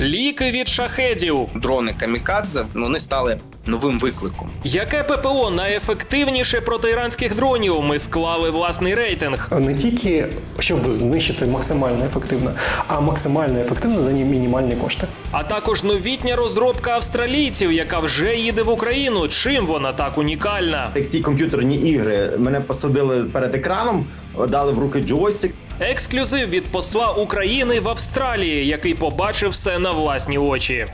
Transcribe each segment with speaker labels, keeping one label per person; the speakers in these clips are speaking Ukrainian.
Speaker 1: Ліки від шахедів.
Speaker 2: Дрони камікадзе вони стали новим викликом.
Speaker 1: Яке ППО найефективніше проти іранських дронів? Ми склали власний рейтинг.
Speaker 3: Не тільки щоб знищити максимально ефективно, а максимально ефективно за мінімальні кошти.
Speaker 1: А також новітня розробка австралійців, яка вже їде в Україну. Чим вона так унікальна?
Speaker 4: Як ті комп'ютерні ігри мене посадили перед екраном, дали в руки джойстик.
Speaker 1: Ексклюзив від посла України в Австралії, який побачив все на власні очі.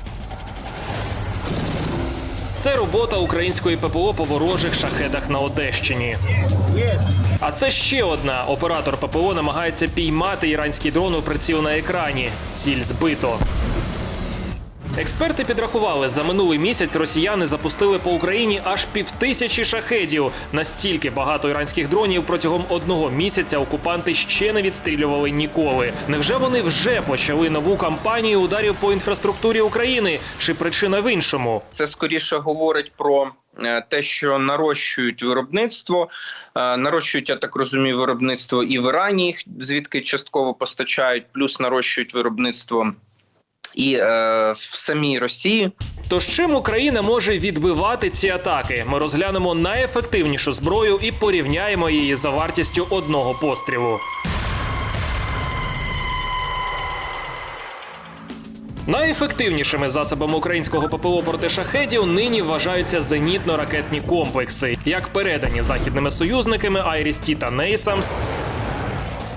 Speaker 1: Це робота української ППО по ворожих шахедах на Одещині. А це ще одна. Оператор ППО намагається піймати іранський дрон у приціл на екрані. Ціль збито. Експерти підрахували, за минулий місяць росіяни запустили по Україні аж півтисячі шахедів. Настільки багато іранських дронів протягом одного місяця окупанти ще не відстрілювали ніколи. Невже вони вже почали нову кампанію ударів по інфраструктурі України? Чи причина в іншому?
Speaker 2: Це скоріше говорить про е, те, що нарощують виробництво. Е, Нарощують, я так розумію, виробництво і в Ірані, звідки частково постачають, плюс нарощують виробництво і е, в самій Росії.
Speaker 1: Тож чим Україна може відбивати ці атаки? Ми розглянемо найефективнішу зброю і порівняємо її за вартістю одного пострілу. Найефективнішими засобами українського ППО проти шахедів нині вважаються зенітно-ракетні комплекси, як передані західними союзниками Айрісті та Нейсамс,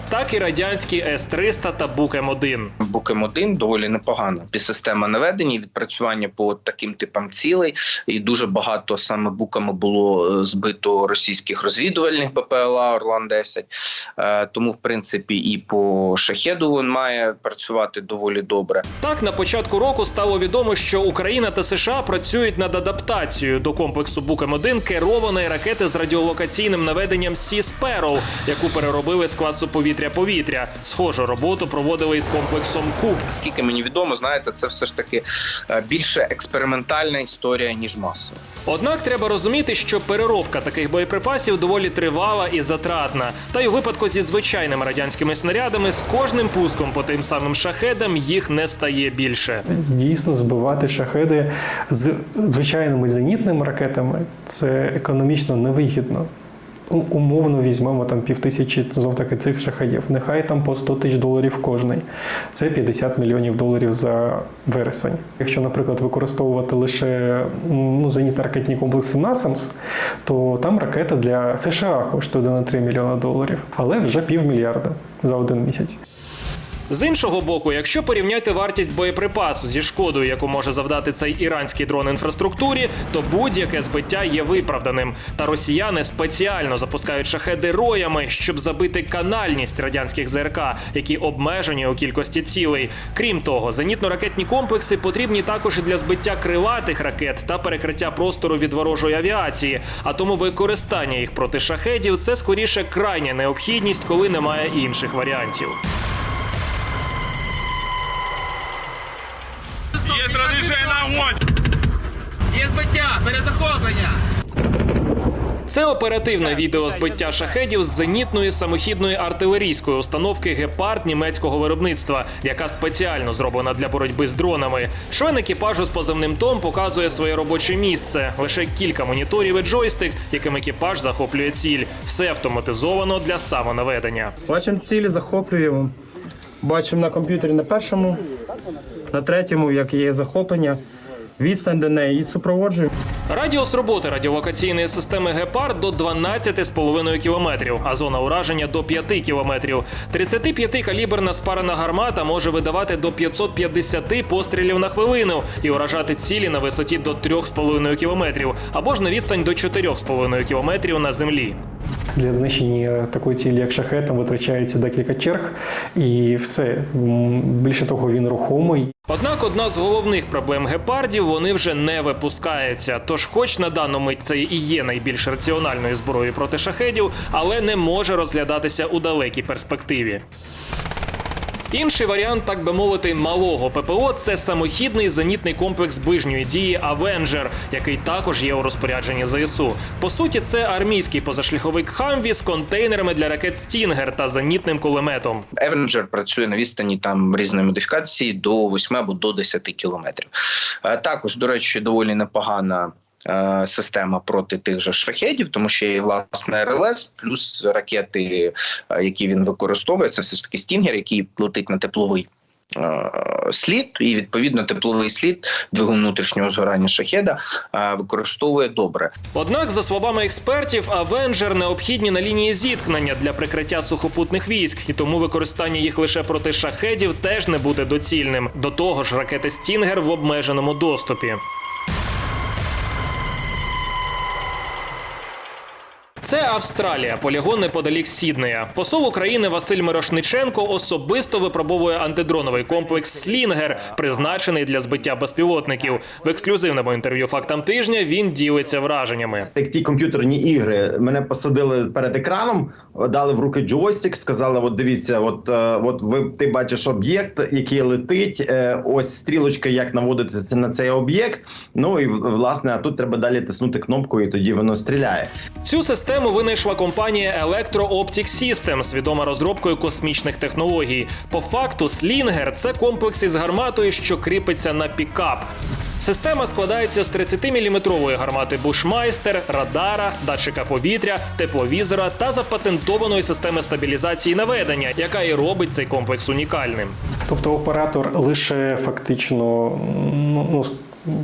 Speaker 1: так і радянські С-300 та Бук-М1.
Speaker 2: Букем 1 доволі непогана система наведення і відпрацювання по таким типам цілей. І дуже багато саме буками було е, збито російських розвідувальних БПЛА Орлан 10 Е, Тому, в принципі, і по шахеду він має працювати доволі добре.
Speaker 1: Так, на початку року стало відомо, що Україна та США працюють над адаптацією до комплексу Букем-1 керованої ракети з радіолокаційним наведенням Сі Sparrow, яку переробили з класу повітря-повітря. Схожу роботу проводили із комплексом Куб.
Speaker 2: Наскільки мені відомо, знаєте, це все ж таки е, більше експериментальна історія ніж масова.
Speaker 1: Однак треба розуміти, що переробка таких боєприпасів доволі тривала і затратна. Та й у випадку зі звичайними радянськими снарядами з кожним пуском по тим самим шахедам їх не стає більше.
Speaker 3: Дійсно, збивати шахеди з звичайними зенітними ракетами це економічно невигідно. У- Умовно візьмемо там півтисячі знов таки цих шахаїв. Нехай там по 100 тисяч доларів кожний. Це 50 мільйонів доларів за вересень. Якщо, наприклад, використовувати лише ну, зенітно-ракетні комплекси NASAMS, то там ракета для США коштує 1,3 мільйона доларів, але вже півмільярда за один місяць.
Speaker 1: З іншого боку, якщо порівняти вартість боєприпасу зі шкодою, яку може завдати цей іранський дрон інфраструктурі, то будь-яке збиття є виправданим. Та росіяни спеціально запускають шахеди роями, щоб забити канальність радянських ЗРК, які обмежені у кількості цілей. Крім того, зенітно-ракетні комплекси потрібні також і для збиття крилатих ракет та перекриття простору від ворожої авіації. А тому використання їх проти шахедів це скоріше крайня необхідність, коли немає інших варіантів.
Speaker 5: Традиційна огонь!
Speaker 6: Є збиття, перезахоплення.
Speaker 1: Це оперативне відео збиття шахедів з зенітної самохідної артилерійської установки Гепард німецького виробництва, яка спеціально зроблена для боротьби з дронами. Член екіпажу з позивним Том показує своє робоче місце. Лише кілька моніторів і джойстик, яким екіпаж захоплює ціль. Все автоматизовано для самонаведення.
Speaker 7: Бачимо цілі, захоплюємо. Бачимо на комп'ютері на першому, на третьому, як є захоплення, відстань до неї і супроводжуємо.
Speaker 1: Радіус роботи радіолокаційної системи Гепард до 12,5 кілометрів, а зона ураження до 5 кілометрів. 35 каліберна спарена гармата може видавати до 550 пострілів на хвилину і уражати цілі на висоті до 3,5 кілометрів або ж на відстань до 4,5 кілометрів на землі.
Speaker 3: Для знищення такої цілі, як шахет, там витрачається декілька черг, і все. Більше того, він рухомий.
Speaker 1: Однак одна з головних проблем гепардів вони вже не випускаються. Тож, хоч на дану мить це і є найбільш раціональною зброєю проти шахедів, але не може розглядатися у далекій перспективі. Інший варіант, так би мовити, малого ППО це самохідний зенітний комплекс ближньої дії Авенджер, який також є у розпорядженні ЗСУ. По суті, це армійський позашляховик Хамві з контейнерами для ракет Стінгер та зенітним кулеметом.
Speaker 2: Евенджер працює на відстані там різної модифікації до 8 або до 10 кілометрів. Е, Також, до речі, доволі непогана. Е, Система проти тих же шахедів, тому що є власне РЛС, плюс ракети, е, які він використовує, це все ж таки стінгер, який летить на тепловий е, слід, і відповідно тепловий слід двигун внутрішнього згорання шахеда використовує добре.
Speaker 1: Однак, за словами експертів, Авенджер необхідні на лінії зіткнення для прикриття сухопутних військ, і тому використання їх лише проти шахедів теж не буде доцільним. До того ж, ракети Стінгер в обмеженому доступі. Це Австралія, полігон неподалік Сіднея. Посол України Василь Мирошниченко особисто випробовує антидроновий комплекс Слінгер, призначений для збиття безпілотників. В ексклюзивному інтерв'ю фактам тижня він ділиться враженнями.
Speaker 4: Як ті комп'ютерні ігри, мене посадили перед екраном, дали в руки джойстик, сказали: от дивіться, от, е, от ви ти бачиш об'єкт, який летить. е, Ось стрілочка, як наводити на цей об'єкт. Ну і власне, а тут треба далі тиснути кнопку, і тоді воно стріляє.
Speaker 1: Цю систему винайшла компанія Electro Optic Systems, відома розробкою космічних технологій. По факту, Слінгер це комплекс із гарматою, що кріпиться на пікап. Система складається з 30-мм гармати Bushmeister, радара, датчика повітря, тепловізора та запатентованої системи стабілізації наведення, яка і робить цей комплекс унікальним.
Speaker 3: Тобто оператор лише фактично ну, ну,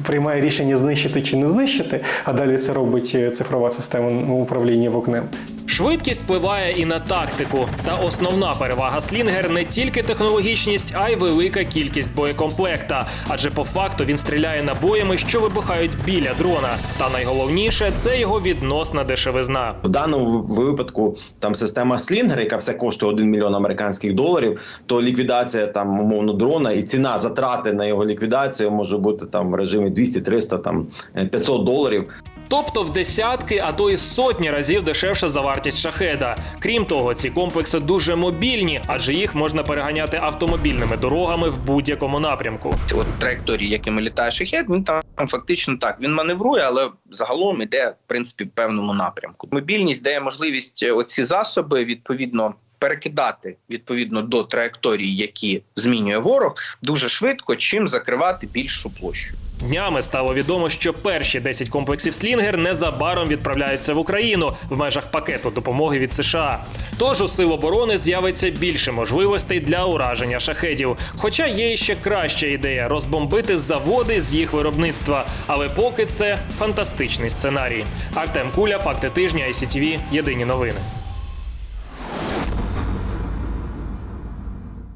Speaker 3: приймає рішення знищити чи не знищити, а далі це робить е, цифрова система управління вогнем.
Speaker 1: Швидкість впливає і на тактику. Та основна перевага Слінгер не тільки технологічність, а й велика кількість боєкомплекта. Адже по факту він стріляє набоями, що вибухають біля дрона. Та найголовніше це його відносна дешевизна.
Speaker 4: В даному випадку там система Slinger, яка все коштує 1 мільйон американських доларів, то ліквідація там умовно дрона і ціна затрати на його ліквідацію може бути там в режимі 200-300, там е, 500 доларів.
Speaker 1: Тобто в десятки, а то і сотні разів дешевше за вартість шахеда. Крім того, ці комплекси дуже мобільні, адже їх можна переганяти автомобільними дорогами в будь-якому напрямку.
Speaker 2: от траєкторії, якими літає шахет, він там фактично так він маневрує, але загалом іде в принципі в певному напрямку. Мобільність дає можливість е, оці засоби відповідно. Перекидати відповідно до траєкторії, які змінює ворог, дуже швидко, чим закривати більшу площу.
Speaker 1: Днями стало відомо, що перші 10 комплексів Слінгер незабаром відправляються в Україну в межах пакету допомоги від США. Тож у сил оборони з'явиться більше можливостей для ураження шахедів. Хоча є ще краща ідея розбомбити заводи з їх виробництва. Але поки це фантастичний сценарій. Артем Куля, факти тижня, ICTV, Єдині новини.